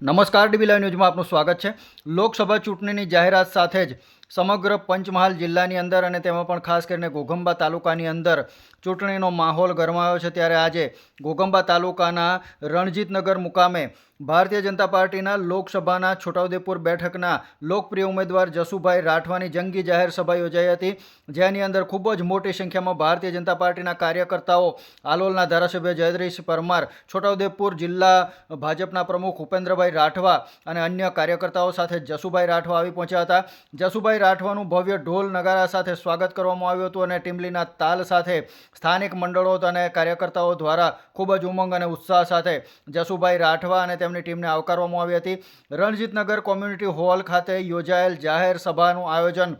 નમસ્કાર dB live ન્યૂઝમાં આપનું સ્વાગત છે. લોકસભા ચૂંટણીની જાહેરાત સાથે જ સમગ્ર પંચમહાલ જિલ્લાની અંદર અને તેમાં પણ ખાસ કરીને ઘોઘંબા તાલુકાની અંદર ચૂંટણીનો માહોલ ગરમાયો છે. ત્યારે આજે ઘોઘંબા તાલુકાના રણજીતનગર મુકામે ભારતીય જનતા પાર્ટીના લોકસભાના છોટાઉદેપુર બેઠકના લોકપ્રિય ઉમેદવાર જસુભાઈ રાઠવાની જંગી જાહેર સભા યોજાઈ હતી. જેની અંદર ખૂબ જ મોટી સંખ્યામાં ભારતીય જનતા પાર્ટીના કાર્યકર્તાઓ, આલોલના ધારાસભ્ય જયદ્રીશ પરમાર, છોટાઉદેપુર જિલ્લા ભાજપના પ્રમુખ ઉપેન્દ્રભાઈ રાઠવા અને અન્ય કાર્યકર્તાઓ સાથે જસુભાઈ રાઠવા આવી પહોંચ્યા હતા. જસુભાઈ રાઠવાનું ભવ્ય ઢોલ નગારા સાથે સ્વાગત કરવામાં આવ્યું હતું અને ટીમલીના તાલ સાથે સ્થાનિક મંડળો અને કાર્યકર્તાઓ દ્વારા ખૂબ જ ઉમંગ અને ઉત્સાહ સાથે જસુભાઈ રાઠવા અને તેમની ટીમને આવકારવામાં આવી હતી. રણજીતનગર કોમ્યુનિટી હોલ ખાતે યોજાયેલ જાહેર સભાનું આયોજન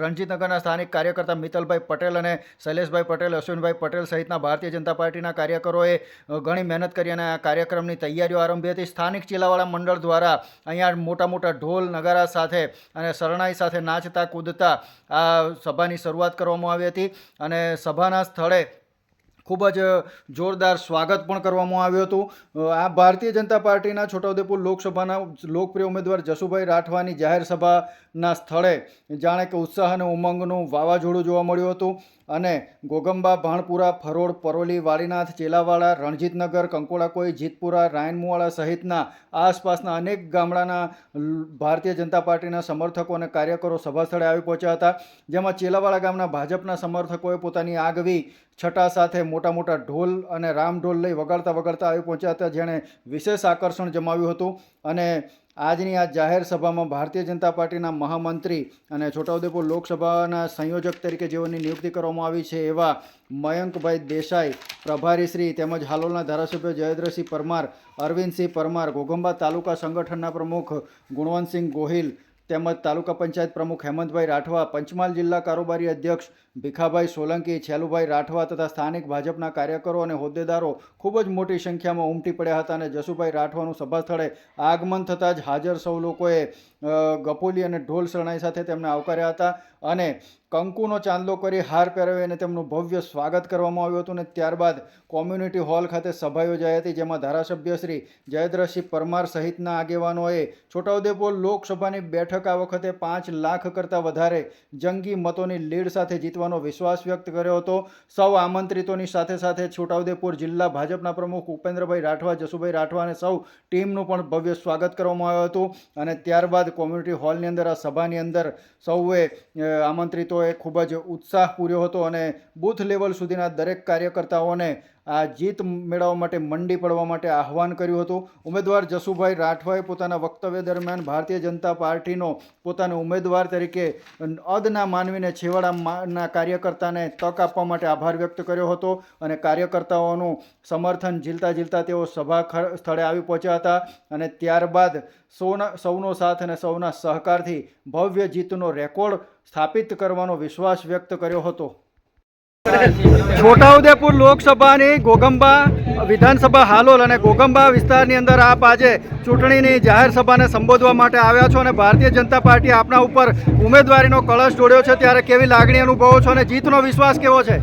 રણજીતનગરના સ્થાનિક કાર્યકર્તા મિત્તલભાઈ પટેલ અને શૈલેષભાઈ પટેલ, અશ્વિનભાઈ પટેલ સહિતના ભારતીય જનતા પાર્ટીના કાર્યકરોએ ઘણી મહેનત કરી અને આ કાર્યક્રમની તૈયારીઓ આરંભી હતી. સ્થાનિક ચીલાવાળા મંડળ દ્વારા અહીંયા મોટા મોટા ઢોલ નગારા સાથે અને શરણાઈ સાથે નાચતા, કૂદતા આ સભાની શરૂઆત કરવામાં આવી હતી અને સભાના સ્થળે ખૂબ જ જોરદાર સ્વાગત પણ કરવામાં આવ્યું હતું. આ ભારતીય જનતા પાર્ટીના છોટાઉદેપુર લોકસભાના લોકપ્રિય ઉમેદવાર જસુભાઈ રાઠવાની જાહેર સભાના સ્થળે જાણે કે ઉત્સાહ અને ઉમંગનું વાવાઝોડું જોવા મળ્યું હતું. અને ગોગંબા, ભાણપુરા ફરોડ પરોલી વાડીનાથ ચેલાવાડા, રણજીતનગર કંકોડાકોઈ જીતપુરા, રાયનમુવાડા સહિતના આસપાસના અનેક ગામડાના ભારતીય જનતા પાર્ટીના સમર્થકો અને કાર્યકરો સભાસ્થળે આવી પહોંચ્યા હતા. જેમાં ચેલાવાડા ગામના ભાજપના સમર્થકોએ પોતાની આગવી છટા સાથે મોટા મોટા ઢોલ અને રામઢોલ લઈ વગાડતા વગાડતા આવી પહોંચ્યા હતા, જેણે વિશેષ આકર્ષણ જમાવ્યું હતું. અને આજની આ જાહેર સભામાં ભારતીય જનતા પાર્ટીના મહામંત્રી અને છોટાઉદેપુર લોકસભાના સંયોજક તરીકે જેઓની નિયુક્તિ કરવામાં આવી છે, એવા મયંકભાઈ દેસાઈ, પ્રભારી શ્રી તેમજ હાલોલના ધારાસભ્ય જયેન્દ્રસિંહ પરમાર, અરવિંદસિંહ પરમાર, ઘોઘંબા તાલુકા સંગઠનના પ્રમુખ ગુણવંતસિંહ ગોહિલ તેમજ તાલુકા પંચાયત પ્રમુખ હેમંતભાઈ રાઠવા, પંચમહાલ જિલ્લા કારોબારી અધ્યક્ષ ભીખાભાઈ સોલંકી, છેલુભાઈ રાઠવા તથા સ્થાનિક ભાજપના કાર્યકરો અને હોદ્દેદારો ખૂબ જ મોટી સંખ્યામાં ઉમટી પડ્યા હતા અને જસુભાઈ રાઠવાનું સભા સ્થળે આગમન થતાં જ હાજર સૌ લોકોએ ગપોલી અને ઢોલ શરણાઈ સાથે તેમને આવકાર્યા હતા અને કંકુનો ચાંદલો કરી હાર પહેરાવી અને તેમનું ભવ્ય સ્વાગત કરવામાં આવ્યું હતું અને ત્યારબાદ કોમ્યુનિટી હોલ ખાતે સભા યોજાઈ હતી, જેમાં ધારાસભ્ય શ્રી જયદ્રસિંહ પરમાર સહિતના આગેવાનોએ છોટાઉદેપુર લોકસભાની બેઠક આ વખતે પાંચ લાખ કરતાં વધારે જંગી મતોની લીડ સાથે જીતવાનો વિશ્વાસ વ્યક્ત કર્યો હતો. સૌ આમંત્રિતોની સાથે સાથે છોટાઉદેપુર જિલ્લા ભાજપના પ્રમુખ ઉપેન્દ્રભાઈ રાઠવા, જસુભાઈ રાઠવા અને સૌ ટીમનું પણ ભવ્ય સ્વાગત કરવામાં આવ્યું હતું અને ત્યારબાદ કોમ્યુનિટી હોલની અંદર, આ સભાની અંદર સૌએ આમંત્રિતોએ ખૂબ જ ઉત્સાહ પૂર્યો હતો અને બૂથ લેવલ સુધીના દરેક કાર્યકર્તાઓને આ જીત મેળવવા માટે મંડી પડવા માટે આહવાન કર્યું હતું. ઉમેદવાર જસુભાઈ રાઠવાએ પોતાના વક્તવ્ય દરમિયાન ભારતીય જનતા પાર્ટીનો પોતાના ઉમેદવાર તરીકે અદના માનવીને છેવાડાના કાર્યકર્તાને તક આપવા માટે આભાર વ્યક્ત કર્યો હતો અને કાર્યકર્તાઓનું સમર્થન ઝીલતા ઝીલતા તેઓ સભા સ્થળે આવી પહોંચ્યા હતા અને ત્યારબાદ સૌના, સૌનો સાથ અને સૌના સહકારથી ભવ્ય જીતનો રેકોર્ડ સ્થાપિત કરવાનો વિશ્વાસ વ્યક્ત કર્યો હતો. છોટાઉદેપુર લોકસભાની ગોગંબા વિધાનસભા હાલોલ અને ગોગંબા વિસ્તારની અંદર આપ આજે ચૂંટણીની જાહેર સભાને સંબોધવા માટે આવ્યા છો અને ભારતીય જનતા પાર્ટી આપના ઉપર ઉમેદવારીનો કળશ જોડ્યો છે. ત્યારે કેવી લાગણી અનુભવો છો અને જીતનો વિશ્વાસ કેવો છે?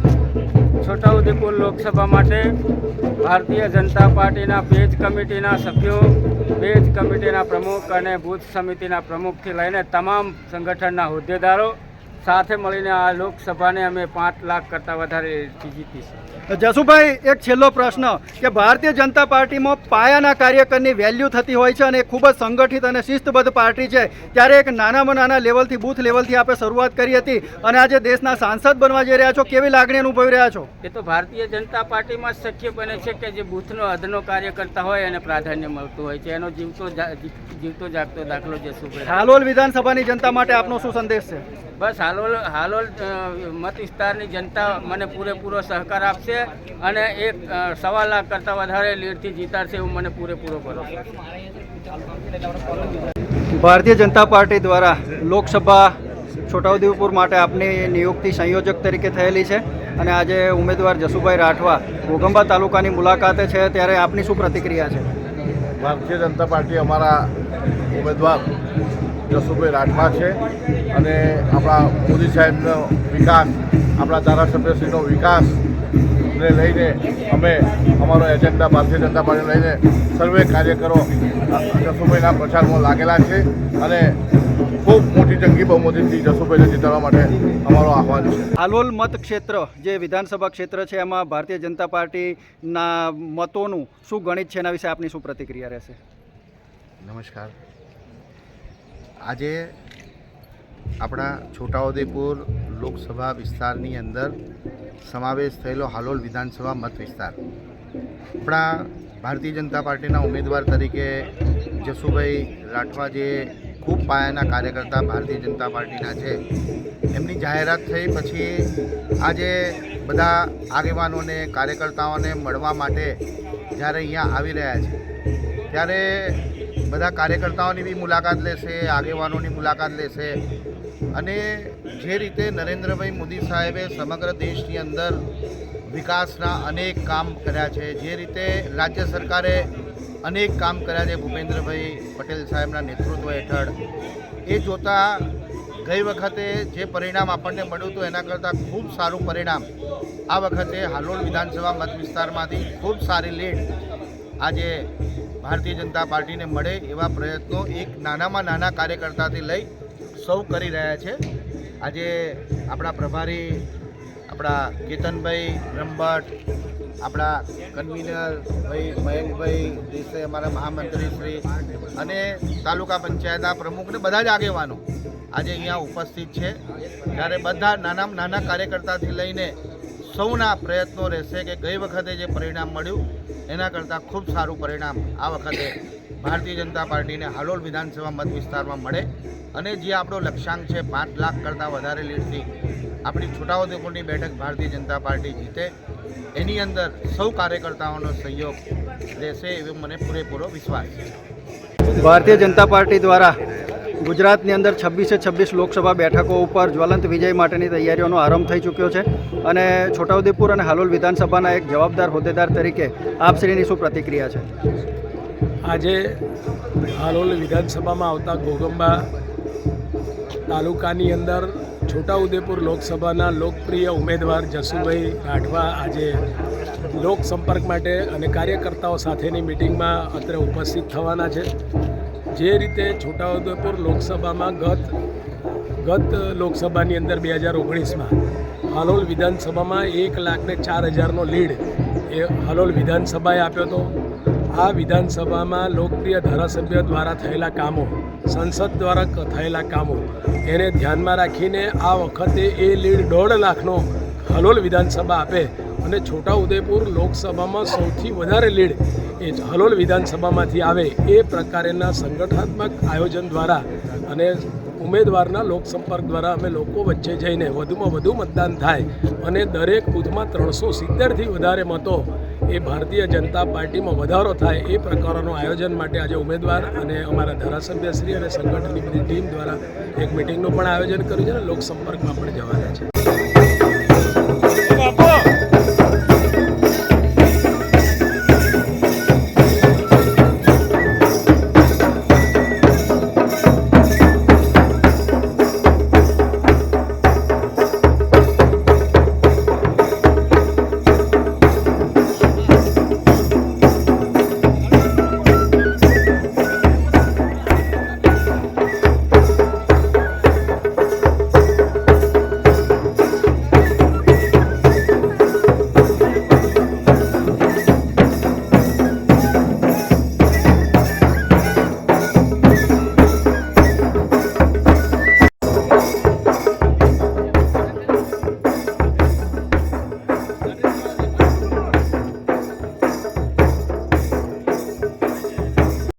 છોટાઉદેપુર લોકસભા માટે ભારતીય જનતા પાર્ટીના પેજ કમિટીના સભ્યો પેજ કમિટીના પ્રમુખ અને બૂથ સમિતિના પ્રમુખથી લઈને તમામ સંગઠનના હોદ્દેદારો સાથે મળીને આ લોકસભાને અમે પાંચ લાખ કરતાં વધારે જીતી છે. જસુભાઈ એક છેલ્લો પ્રશ્ન કે ભારતીય જનતા પાર્ટીમાં પાયાના કાર્યકરની વેલ્યુ થતી હોય છે અને એ ખૂબ જ સંગઠિત અને શિસ્તબદ્ધ પાર્ટી છે. ત્યારે એક નાનામાં નાના લેવલથી બૂથ લેવલથી આપણે શરૂઆત કરી હતી અને આજે દેશના સાંસદ બનવા જઈ રહ્યા છો. કેવી લાગણી અનુભવી રહ્યા છો? એ તો ભારતીય જનતા પાર્ટીમાં શક્ય બને છે કે જે બૂથનો અદનો કાર્યકર્તા હોય એને પ્રાધાન્ય મળતું હોય છે. એનો જીવતો જીવતો જાગતો દાખલો જસુભાઈ. હાલોલ વિધાનસભાની જનતા માટે આપનો શું સંદેશ છે? બસ હાલોલ હાલોલ મત વિસ્તારની જનતા મને પૂરેપૂરો સહકાર આપશે અને એક સવા લાખ કરતાં વધારે લીડથી જીતાડશે એવું મને પૂરેપૂરો ભરોસો ભારતીય જનતા પાર્ટી દ્વારા લોકસભા છોટાઉદેપુર માટે આપની નિયુક્તિ સંયોજક તરીકે થયેલી છે અને આજે ઉમેદવાર જસુભાઈ રાઠવા ઘોગંબા તાલુકાની મુલાકાતે છે. ત્યારે આપની શું પ્રતિક્રિયા છે? ભારતીય જનતા પાર્ટી અમારા ઉમેદવાર જસુભાઈ રાઠવા છે અને આપણા મોદી સાહેબનો વિકાસ આપણા ધારાસભ્યશ્રીનો વિકાસ ને લઈને અમે અમારો એજન્ડા ભારતીય જનતા પાર્ટી લઈને સર્વે કાર્યકરો જસુભાઈના પ્રચારમાં લાગેલા છે અને ખૂબ મોટી જંગી બહુમતીથી જસુભાઈને જીતાડવા માટે અમારો આહવાન છે. હાલોલ મત ક્ષેત્ર જે વિધાનસભા ક્ષેત્ર છે એમાં ભારતીય જનતા પાર્ટીના મતોનું શું ગણિત છે એના વિશે આપની શું પ્રતિક્રિયા રહેશે? નમસ્કાર. આજે આપણા છોટાઉદેપુર લોકસભા વિસ્તારની અંદર સમાવેશ થયેલો હાલોલ વિધાનસભા મત વિસ્તાર. આપણા ભારતીય જનતા પાર્ટીના ઉમેદવાર તરીકે જસુભાઈ રાઠવા જે ખૂબ પાયાના કાર્યકર્તા ભારતીય જનતા પાર્ટીના છે. એમની જાહેરાત થઈ પછી આજે બધા આગેવાનોને, કાર્યકર્તાઓને મળવા માટે જ્યારે અહીંયા આવી રહ્યા છે, ત્યારે બધા કાર્યકર્તાઓની બી મુલાકાત લેશે, આગેવાનોની મુલાકાત લેશે. અને જે રીતે નરેન્દ્રભાઈ મોદી સાહેબે સમગ્ર દેશની અંદર વિકાસના અનેક કામ કર્યા છે, જે રીતે રાજ્ય સરકારે અનેક કામ કર્યા છે ભૂપેન્દ્રભાઈ પટેલ સાહેબના નેતૃત્વ હેઠળ. એ જોતાં ગઈ વખતે જે પરિણામ આપણને મળ્યું હતું, એના કરતાં ખૂબ સારું પરિણામ આ વખતે હાલોલ વિધાનસભા મત વિસ્તારમાંથી ખૂબ સારી લીડ આજે ભારતીય જનતા પાર્ટીને મળે એવા પ્રયત્નો એક નાનામાં નાના કાર્યકર્તાથી લઈ સૌ કરી રહ્યા છે. આજે આપણા પ્રભારી, આપણા કેતનભાઈ બ્રહ્મભટ્ટ આપણા કન્વીનર ભાઈ મયંકભાઈ દેસાઈ અમારા મહામંત્રી શ્રી અને તાલુકા પંચાયતના પ્રમુખને બધા જ આગેવાનો આજે અહીંયા ઉપસ્થિત છે. ત્યારે બધા નાના નાના કાર્યકર્તાથી લઈને સૌના પ્રયત્નો રહેશે કે ગઈ વખતે જે પરિણામ મળ્યું, એના કરતાં ખૂબ સારું પરિણામ આ વખતે ભારતીય જનતા પાર્ટીને હાલોલ વિધાનસભા મત વિસ્તારમાં મળે. અને જે આપણો લક્ષ્યાંક છે પાંચ લાખ કરતાં વધારે લીડથી આપણી છોટાઉદેપુરની બેઠક ભારતીય જનતા પાર્ટી જીતે. એની અંદર સૌ કાર્યકર્તાઓનો સહયોગ રહેશે એવો મને પૂરેપૂરો વિશ્વાસ છે. ભારતીય જનતા પાર્ટી દ્વારા ગુજરાતની અંદર છવ્વીસે છવ્વીસ લોકસભા બેઠકો ઉપર જ્વલંત વિજય માટેની તૈયારીઓનો આરંભ થઈ ચૂક્યો છે અને છોટાઉદેપુર અને હાલોલ વિધાનસભાના એક જવાબદાર હોદ્દેદાર તરીકે આપશ્રીની શું પ્રતિક્રિયા છે? આજે હાલોલ વિધાનસભામાં આવતા ગોગંબા તાલુકાની અંદર છોટાઉદેપુર લોકસભાના લોકપ્રિય ઉમેદવાર જસુભાઈ રાઠવા આજે લોક સંપર્ક માટે અને કાર્યકર્તાઓ સાથેની મિટિંગમાં અત્રે ઉપસ્થિત થવાના છે. જે રીતે છોટાઉદેપુર લોકસભામાં ગત ગત લોકસભાની અંદર બે હજાર ઓગણીસમાં હાલોલ વિધાનસભામાં એક લાખને ચાર હજારનો લીડ એ હાલોલ વિધાનસભાએ આપ્યો હતો. આ વિધાનસભામાં લોકપ્રિય ધારાસભ્ય દ્વારા થયેલા કામો, સંસદ દ્વારા થયેલા કામો, એને ધ્યાનમાં રાખીને આ વખતે એ લીડ દોઢ લાખનો હલોલ વિધાનસભા આપે અને છોટાઉદેપુર લોકસભામાં સૌથી વધારે લીડ એ હલોલ વિધાનસભામાંથી આવે એ પ્રકારેના સંગઠનાત્મક આયોજન દ્વારા અને ઉમેદવારના લોકસંપર્ક દ્વારા અમે લોકો વચ્ચે જઈને વધુમાં વધુ મતદાન થાય અને દરેક બૂથમાં ત્રણસો સિત્તેરથી વધારે મતો એ ભારતીય જનતા પાર્ટીમાં વધારો થાય એ પ્રકારનું આયોજન માટે આજે ઉમેદવાર અને અમારા ધારાસભ્યશ્રી અને સંગઠનની બધી ટીમ દ્વારા એક મિટિંગનું પણ આયોજન કર્યું છે અને લોકસંપર્કમાં પણ જવાના છે.